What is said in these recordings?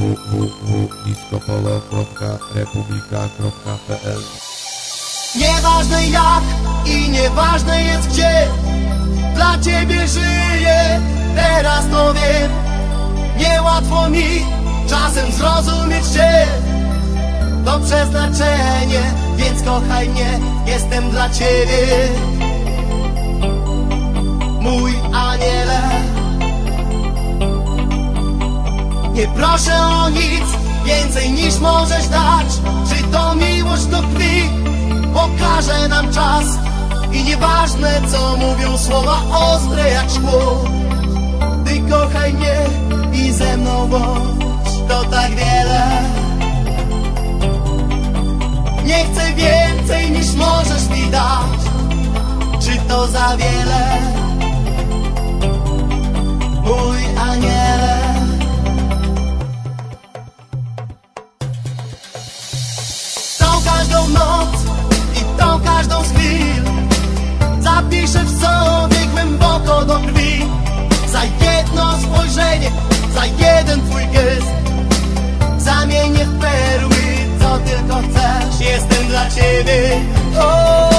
www.discopolo.republika.pl Nieważne jak i nieważne jest gdzie Dla ciebie żyję, teraz to wiem. Niełatwo mi czasem zrozumieć cię To przeznaczenie, więc kochaj mnie Jestem dla ciebie. Mój aniele Nie proszę o nic więcej niż możesz dać. Czy to miłość do krwi? Pokaże nam czas. I nieważne co mówią słowa ostre jak szkło. Ty kochaj mnie i ze mną bądź. To tak wiele. Nie chcę więcej niż możesz mi dać. Czy to za wiele? Noc i tą każdą z chwil. Zapiszę w sobie głęboko do krwi. Za jedno spojrzenie, za jeden twój gest. Zamienię w perły, co tylko chcesz. Jestem dla ciebie. O,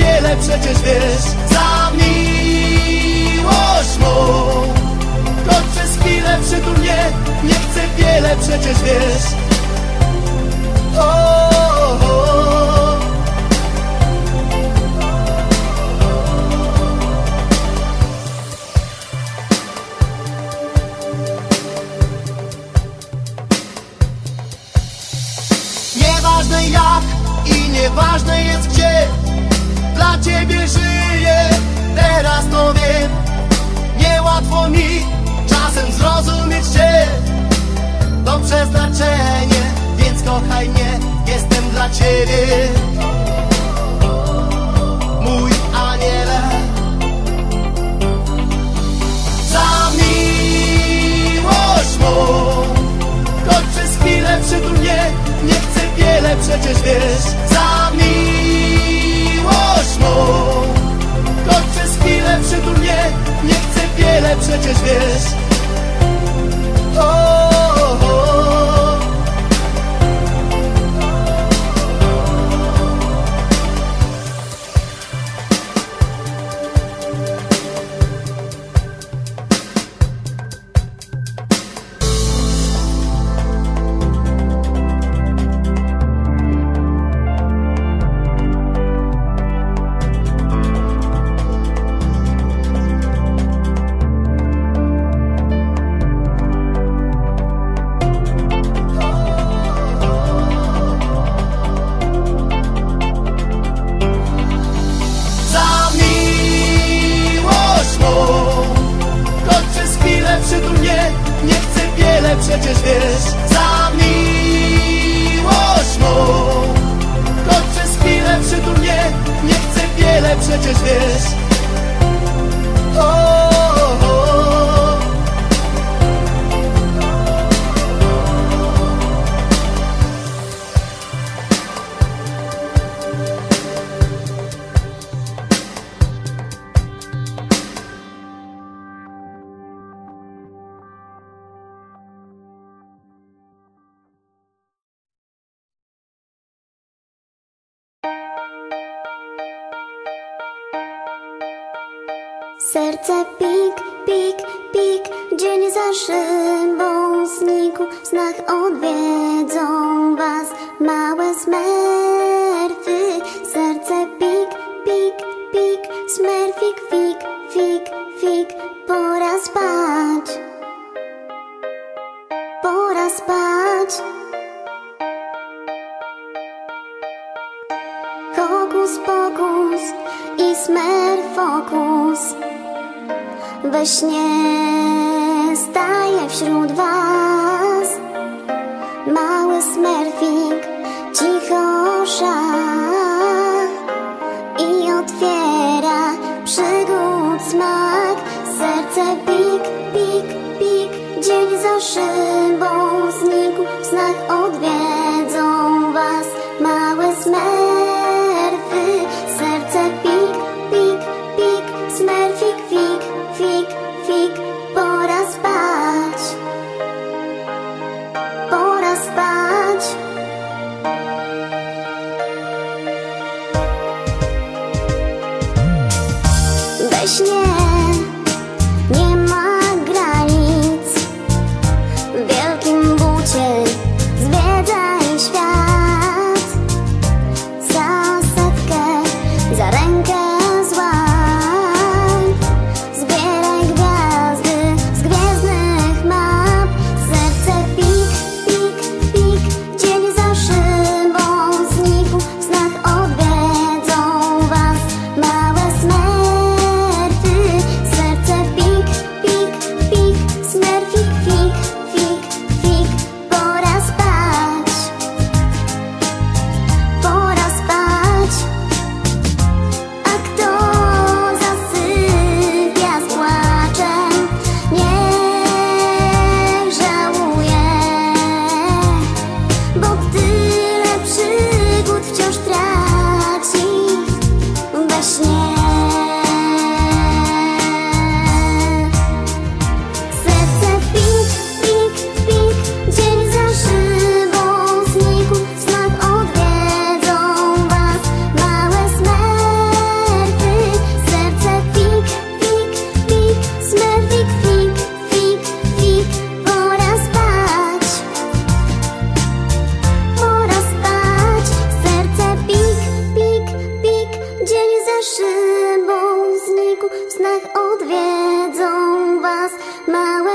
wiele, przecież wiesz. Za miłość mą. Choć przez chwilę przytul mnie Nie chcę wiele, przecież wiesz. O, o. Nieważne jak i nieważne jest gdzie Dla ciebie żyję, teraz to wiem. Niełatwo mi czasem zrozumieć cię To przeznaczenie, więc kochaj mnie Jestem dla ciebie. Mój aniele Za miłość mą. Choć przez chwilę przytul mnie Nie chcę wiele, przecież wiesz chcę wiele, przecież wiesz Serce pik, pik, pik, dzień za szybą znikł, snach odwiedzą was małe smerfy. Serce pik, pik, pik, smerfik, fik, fik, fik, pora spać, pora spać. Hokus pokus i smerfokus We śnie. Staje wśród was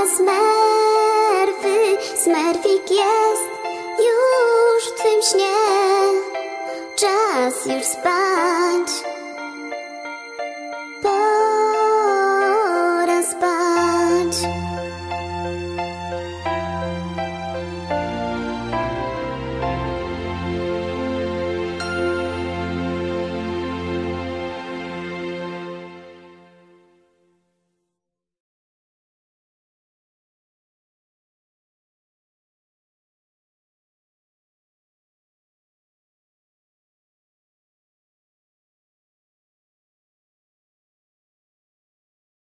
smerwy, smerwik jest już w twym śnie. Czas już spać.